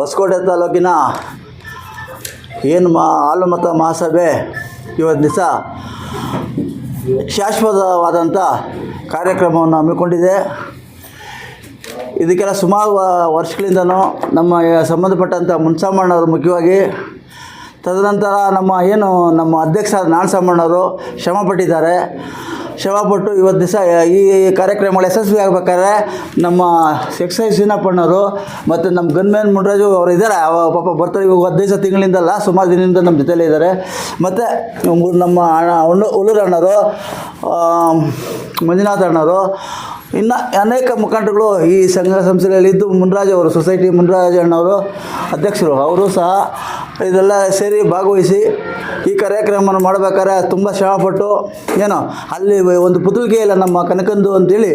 ಹೊಸಕೋಟೆ ತಾಲೂಕಿನ ಏನು ಮಾ ಆಲಮತ ಮಹಾಸಭೆ ಇವತ್ತು ದಿವಸ ಶಾಶ್ವತವಾದಂಥ ಕಾರ್ಯಕ್ರಮವನ್ನು ಹಮ್ಮಿಕೊಂಡಿದೆ. ಇದಕ್ಕೆಲ್ಲ ಸುಮಾರು ವರ್ಷಗಳಿಂದ ವರ್ಷಗಳಿಂದನೂ ನಮ್ಮ ಸಂಬಂಧಪಟ್ಟಂಥ ಮುನ್ಸಾಮಣ್ಣವರು ಮುಖ್ಯವಾಗಿ, ತದನಂತರ ನಮ್ಮ ಏನು ನಮ್ಮ ಅಧ್ಯಕ್ಷ ನಾಣಸಮ್ಮಣ್ಣವರು ಶ್ರಮಪಟ್ಟಿದ್ದಾರೆ ಶ್ರಮಪಟ್ಟು ಇವತ್ತು ದಿವಸ ಈ ಕಾರ್ಯಕ್ರಮಗಳು ಯಶಸ್ವಿ ಆಗ್ಬೇಕಾದ್ರೆ ನಮ್ಮ ಎಕ್ಸೈಸ್ ಸೀನಪ್ಪಣ್ಣವರು ಮತ್ತು ನಮ್ಮ ಗನ್ಮೇನ್ ಮುನ್ರಾಜು ಅವರು ಇದ್ದಾರೆ. ಪಾಪ ಬರ್ತಾರೆ ಇವಾಗ ಹದಿನೈದು ತಿಂಗಳಿಂದಲ್ಲ ಸುಮಾರು ದಿನದಿಂದ ನಮ್ಮ ಜೊತೆಲೇ ಇದ್ದಾರೆ. ಮತ್ತು ನಮ್ಮ ಅಣ್ಣ ಉಳ್ಳು ಉಳ್ಳೂರು ಅಣ್ಣವರು ಆ, ಮಂಜುನಾಥ ಅಣ್ಣವರು ಇನ್ನು ಅನೇಕ ಮುಖಂಡಗಳು ಈ ಸಂಘ ಸಂಸ್ಥೆಗಳಲ್ಲಿದ್ದು ಮುನ್ರಾಜ್ ಅವರು ಸೊಸೈಟಿ ಮುನ್ರಾಜ್ ಅಣ್ಣವರು ಅಧ್ಯಕ್ಷರು. ಅವರು ಸಹ ಇದೆಲ್ಲ ಸೇರಿ ಭಾಗವಹಿಸಿ ಈ ಕಾರ್ಯಕ್ರಮವನ್ನು ಮಾಡ್ಬೇಕಾದ್ರೆ ತುಂಬ ಶ್ರಮಪಟ್ಟು ಏನೋ ಅಲ್ಲಿ ಒಂದು ಪುತಳಿಕೆ ಇಲ್ಲ ನಮ್ಮ ಕನಕಂದು ಅಂತೇಳಿ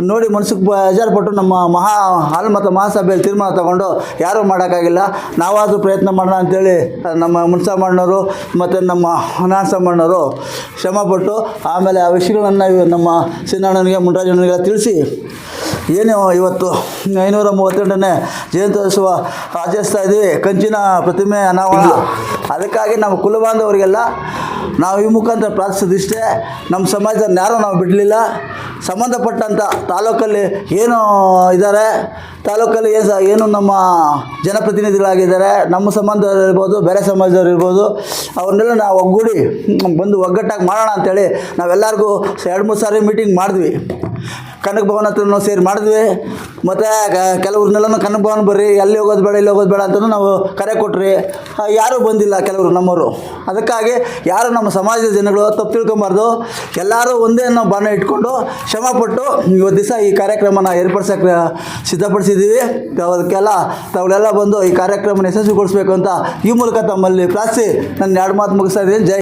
ನೋಡಿ ಮನಸ್ಸಿಗೆ ಬೇಜಾರುಪಟ್ಟು ನಮ್ಮ ಮಹಾ ಹಾಲು ಮತ್ತು ಮಹಾಸಭೆಯಲ್ಲಿ ತೀರ್ಮಾನ ತಗೊಂಡು ಯಾರೂ ಮಾಡೋಕ್ಕಾಗಿಲ್ಲ. ನಾವಾದರೂ ಪ್ರಯತ್ನ ಮಾಡೋಣ ಅಂತೇಳಿ ನಮ್ಮ ಮುನ್ಸಾಮಣ್ಣವರು ಮತ್ತು ನಮ್ಮ ನಾನ್ಸಮ್ಮಣ್ಣವರು ಶ್ರಮಪಟ್ಟು ಆಮೇಲೆ ಆ ವಿಷಯಗಳನ್ನು ನಮ್ಮ ಸಿನ್ನಣ್ಣನಿಗೆ ಮುನ್ರಾಜಣ್ಣನಿಗೆ ತಿಳಿಸಿ ಏನು ಇವತ್ತು ಐನೂರ ಮೂವತ್ತೆಂಟನೇ ಜಯಂತ್ಯೋತ್ಸವ ಆಚರಿಸ್ತಾ ಇದ್ದೀವಿ ಕಂಚಿನ ಪ್ರತಿಮೆ ಅನಾವರಣ. ಅದಕ್ಕಾಗಿ ನಮ್ಮ ಕುಲಬಾಂಧವರಿಗೆಲ್ಲ ನಾವು ಈ ಮುಖಾಂತರ ಪ್ರಾರ್ಥಿಸೋದಿಷ್ಟೇ ನಮ್ಮ ಸಮಾಜದಲ್ಲಿ ಯಾರೂ ನಾವು ಬಿಡಲಿಲ್ಲ. ಸಂಬಂಧಪಟ್ಟಂಥ ತಾಲೂಕಲ್ಲಿ ಏನು ಇದ್ದಾರೆ. ತಾಲೂಕಲ್ಲಿ ಏನು ಏನು ನಮ್ಮ ಜನಪ್ರತಿನಿಧಿಗಳಾಗಿದ್ದಾರೆ. ನಮ್ಮ ಸಮಾಜದವ್ರು ಇರ್ಬೋದು, ಬೇರೆ ಸಮಾಜದವ್ರು ಇರ್ಬೋದು, ಅವ್ರನ್ನೆಲ್ಲ ನಾವು ಒಗ್ಗೂಡಿ, ಬಂದು ಒಗ್ಗಟ್ಟಾಗಿ ಮಾಡೋಣ ಅಂತೇಳಿ ನಾವೆಲ್ಲರಿಗೂ ಎರಡು ಮೂರು ಸಾರಿ ಮೀಟಿಂಗ್ ಮಾಡಿದ್ವಿ. ಕನಕ ಭವನ ಹತ್ರ ನಾವು ಸೇರಿ ಮಾಡಿದ್ವಿ. ಮತ್ತು ಕೆಲವ್ರನ್ನೆಲ್ಲ ಕನಕ ಭವನ ಬರ್ರಿ, ಎಲ್ಲಿ ಹೋಗೋದು ಬೇಡ, ಇಲ್ಲಿ ಹೋಗೋದು ಬೇಡ ಅಂತಲೂ ನಾವು ಕರೆ ಕೊಟ್ರಿ. ಯಾರೂ ಬಂದಿಲ್ಲ ಕೆಲವರು ನಮ್ಮವರು. ಅದಕ್ಕಾಗಿ ಯಾರು ನಮ್ಮ ಸಮಾಜದ ಜನಗಳು ತಪ್ಪು ತಿಳ್ಕೊಬಾರ್ದು. ಎಲ್ಲರೂ ಒಂದೇ ನಾವು ಬಾಣ ಇಟ್ಕೊಂಡು ಶ್ರಮಪಟ್ಟು ಇವತ್ತು ದಿವಸ ಈ ಕಾರ್ಯಕ್ರಮನ ಏರ್ಪಡಿಸೋಕ್ಕೆ ಸಿದ್ಧಪಡಿಸಿದ್ದೀವಿ. ಅದಕ್ಕೆಲ್ಲ ತಾವುಗಳೆಲ್ಲ ಬಂದು ಈ ಕಾರ್ಯಕ್ರಮನ ಯಶಸ್ವಿಗೊಳಿಸ್ಬೇಕು ಅಂತ ಈ ಮೂಲಕ ತಮ್ಮಲ್ಲಿ ಪ್ರಾರ್ಥಿಸಿ. ನನ್ನ ಎರಡು ಮಾತು ಮುಗಿಸ್ತಾ ಇದ್ದೀನಿ. ಜೈ